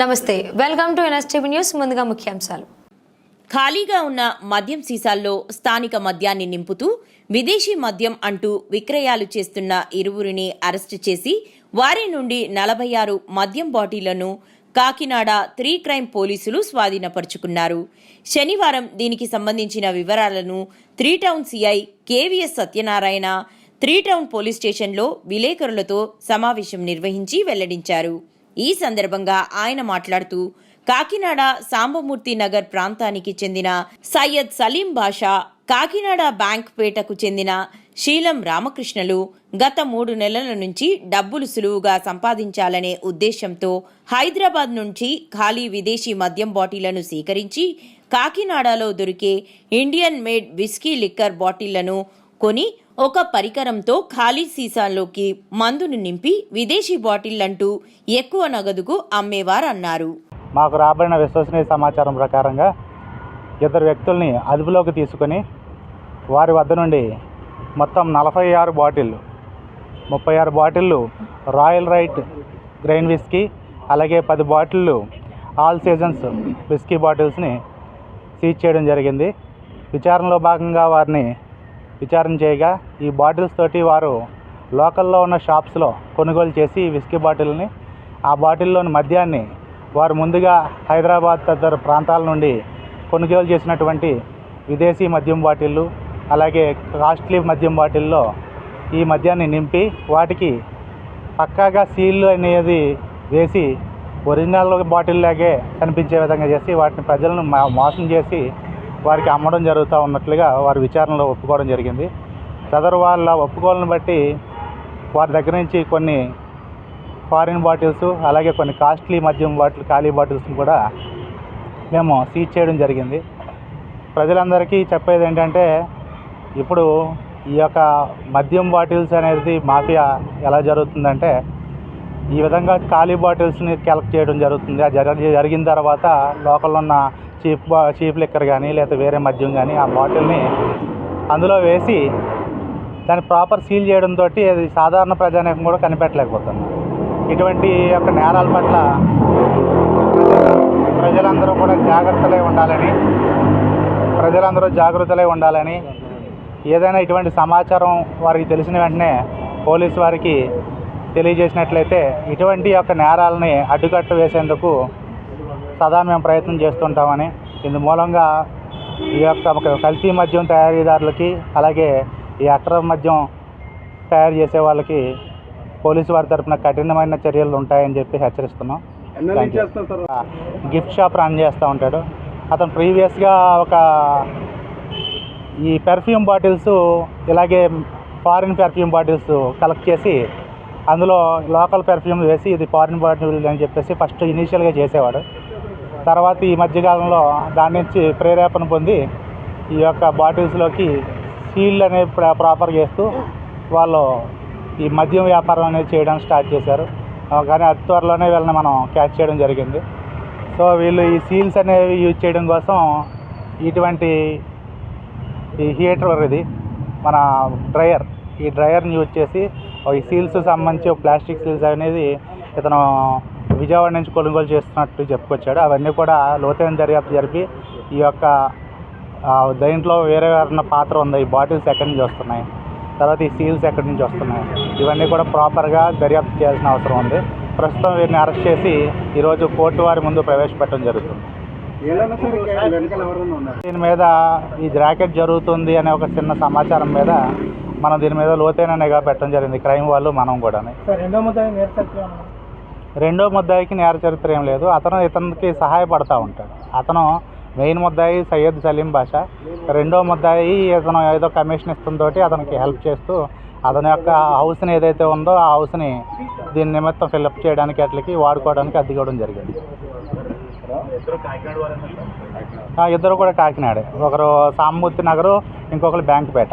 నమస్తే welcome to NSTV news ముందుగా ముఖ్యాంశాలు. ఖాళీగా ఉన్న మద్యం సీసాల్లో స్థానిక మద్యాన్ని నింపుతూ విదేశీ మద్యం అంటూ విక్రయాలు చేస్తున్న ఇరువురిని అరెస్టు చేసి వారి నుండి నలభై ఆరు మద్యం బాటిళ్ళను కాకినాడ త్రీ క్రైమ్ పోలీసులు స్వాధీనపరుచుకున్నారు. శనివారం దీనికి సంబంధించిన వివరాలను three town CI KVS Satyanarayana three town police స్టేషన్లో విలేకరులతో సమావేశం నిర్వహించి వెల్లడించారు. ఈ సందర్భంగా ఆయన మాట్లాడుతూ కాకినాడ సాంబమూర్తి నగర్ ప్రాంతానికి చెందిన సయ్యద్ సలీం బాషా కాకినాడ బ్యాంక్ పేటకు చెందిన శీలం రామకృష్ణలు గత మూడు నెలల నుంచి డబ్బులు సులువుగా సంపాదించాలనే ఉద్దేశంతో హైదరాబాద్ నుంచి ఖాళీ విదేశీ మద్యం బాటిళ్ళను సేకరించి కాకినాడలో దొరికే ఇండియన్ మేడ్ విస్కీ లిక్కర్ బాటిళ్ళను కొని ఒక పరికరంతో ఖాళీ సీసాల్లోకి మందును నింపి విదేశీ బాటిళ్ళంటూ ఎక్కువ నగదుకు అమ్మేవారన్నారు. మాకు రాబడిన విశ్వసనీయ సమాచారం ప్రకారంగా ఇద్దరు వ్యక్తుల్ని అదుపులోకి తీసుకొని వారి వద్ద నుండి మొత్తం నలభై ఆరు బాటిళ్ళు ముప్పై ఆరు బాటిళ్ళు రాయల్ రైట్ గ్రెయిన్ విస్కీ అలాగే పది బాటిళ్ళు ఆల్ సీజన్స్ విస్కీ బాటిల్స్ని సీజ్ చేయడం జరిగింది. విచారణలో భాగంగా వారిని విచారణ చేయగా ఈ బాటిల్స్ తోటి వారు లోకల్లో ఉన్న షాప్స్లో కొనుగోలు చేసి విస్కీ బాటిల్ని ఆ బాటిల్లోని మద్యాన్ని వారు ముందుగా హైదరాబాద్ తదితర ప్రాంతాల నుండి కొనుగోలు చేసినటువంటి విదేశీ మద్యం బాటిళ్ళు అలాగే కాస్ట్లీ మద్యం బాటిల్లో ఈ మద్యాన్ని నింపి వాటికి పక్కాగా సీల్ అనేది వేసి ఒరిజినల్ బాటిల్ లాగే కనిపించే విధంగా చేసి వాటిని ప్రజలను మా- మోసం చేసి వారికి అమ్మడం జరుగుతూ ఉన్నట్లుగా వారి విచారణలో ఒప్పుకోవడం జరిగింది. సదరు వాళ్ళ ఒప్పుకోలను బట్టి వారి దగ్గర నుంచి కొన్ని ఫారిన్ బాటిల్స్ అలాగే కొన్ని కాస్ట్లీ మద్యం బాటిల్ ఖాళీ బాటిల్స్ని కూడా మేము సీజ్ చేయడం జరిగింది. ప్రజలందరికీ చెప్పేది ఏంటంటే ఇప్పుడు ఈ యొక్క మద్యం బాటిల్స్ అనేది మాఫియా ఎలా జరుగుతుందంటే ఈ విధంగా ఖాళీ బాటిల్స్ని కలెక్ట్ చేయడం జరుగుతుంది. ఆ జరిగిన తర్వాత లోకల్ ఉన్న చీప్ బా చీప్ లిక్కర్ కానీ లేకపోతే వేరే మద్యం కానీ ఆ బాటిల్ని అందులో వేసి దాన్ని ప్రాపర్ సీల్ చేయడంతో అది సాధారణ ప్రజానీకం కూడా కనిపెట్టలేకపోతుంది ఇటువంటి యొక్క నేరాల పట్ల ప్రజలందరూ కూడా జాగ్రత్తలై ఉండాలని ప్రజలందరూ జాగ్రత్తలే ఉండాలని ఏదైనా ఇటువంటి సమాచారం వారికి తెలిసిన వెంటనే పోలీసు వారికి తెలియజేసినట్లయితే ఇటువంటి యొక్క నేరాలని అడ్డుకట్ట వేసేందుకు సదా మేము ప్రయత్నం చేస్తుంటామని. ఇందు మూలంగా ఈ యొక్క కల్తీ మద్యం తయారీదారులకి అలాగే ఈ అక్రమ మద్యం తయారు చేసే వాళ్ళకి పోలీసు వారి తరపున కఠినమైన చర్యలు ఉంటాయని చెప్పి హెచ్చరిస్తున్నాం. గిఫ్ట్ షాప్ రన్ చేస్తూ ఉంటాడు. అతను ప్రీవియస్గా ఒక ఈ పెర్ఫ్యూమ్ బాటిల్స్ ఇలాగే ఫారిన్ పెర్ఫ్యూమ్ బాటిల్స్ కలెక్ట్ చేసి అందులో లోకల్ పెర్ఫ్యూమ్ వేసి ఇది ఫారిన్ బాటిల్ అని చెప్పేసి ఫస్ట్ ఇనీషియల్గా చేసేవాడు. తర్వాత ఈ మధ్యకాలంలో దాని నుంచి ప్రేరేపణ పొంది ఈ యొక్క బాటిల్స్లోకి సీల్ అనేది ప్రాపర్ చేస్తూ వాళ్ళు ఈ మద్యం వ్యాపారం అనేది చేయడం స్టార్ట్ చేశారు. కానీ అతి త్వరలోనే వీళ్ళని మనం క్యాచ్ చేయడం జరిగింది. సో వీళ్ళు ఈ సీల్స్ అనేవి యూజ్ చేయడం కోసం ఇటువంటి ఈ హీటర్ ఇది మన డ్రయర్ ఈ డ్రయర్ని యూజ్ చేసి ఈ సీల్స్ సంబంధించి ప్లాస్టిక్ సీల్స్ అనేది ఇతను విజయవాడ నుంచి కొనుగోలు చేస్తున్నట్టు చెప్పుకొచ్చాడు. అవన్నీ కూడా లోతైన దర్యాప్తు జరిపి ఈ యొక్క దీంట్లో వేరే వేరే పాత్ర ఉంది ఈ బాటిల్స్ ఎక్కడి నుంచి వస్తున్నాయి తర్వాత ఈ సీల్స్ ఎక్కడి నుంచి వస్తున్నాయి ఇవన్నీ కూడా ప్రాపర్గా దర్యాప్తు చేయాల్సిన అవసరం ఉంది. ప్రస్తుతం వీరిని అరెస్ట్ చేసి ఈరోజు కోర్టు వారి ముందు ప్రవేశపెట్టడం జరుగుతుంది. దీని మీద ఈ ర్యాకెట్ జరుగుతుంది అనే ఒక చిన్న సమాచారం మీద మనం దీని మీద లోతైన నిఘా పెట్టడం జరిగింది. క్రైమ్ వాళ్ళు మనం కూడా రెండో ముద్దాయికి నేర చరిత్ర ఏం లేదు. అతను ఇతనికి సహాయపడతా ఉంటాడు. అతను మెయిన్ ముద్దాయి సయ్యద్ సలీం బాషా. రెండో ముద్దాయి ఇతను ఏదో కమిషన్ ఇస్తుందో అతనికి హెల్ప్ చేస్తూ అతని యొక్క హౌస్ని ఏదైతే ఉందో ఆ హౌస్ని దీని నిమిత్తం ఫిల్అప్ చేయడానికి అట్లకి వాడుకోవడానికి అద్దెకోవడం జరిగింది. ఆ, ఇద్దరు కూడా కాకినాడే. ఒకరు సామూర్తి నగరు ఇంకొకరు బ్యాంకుపేట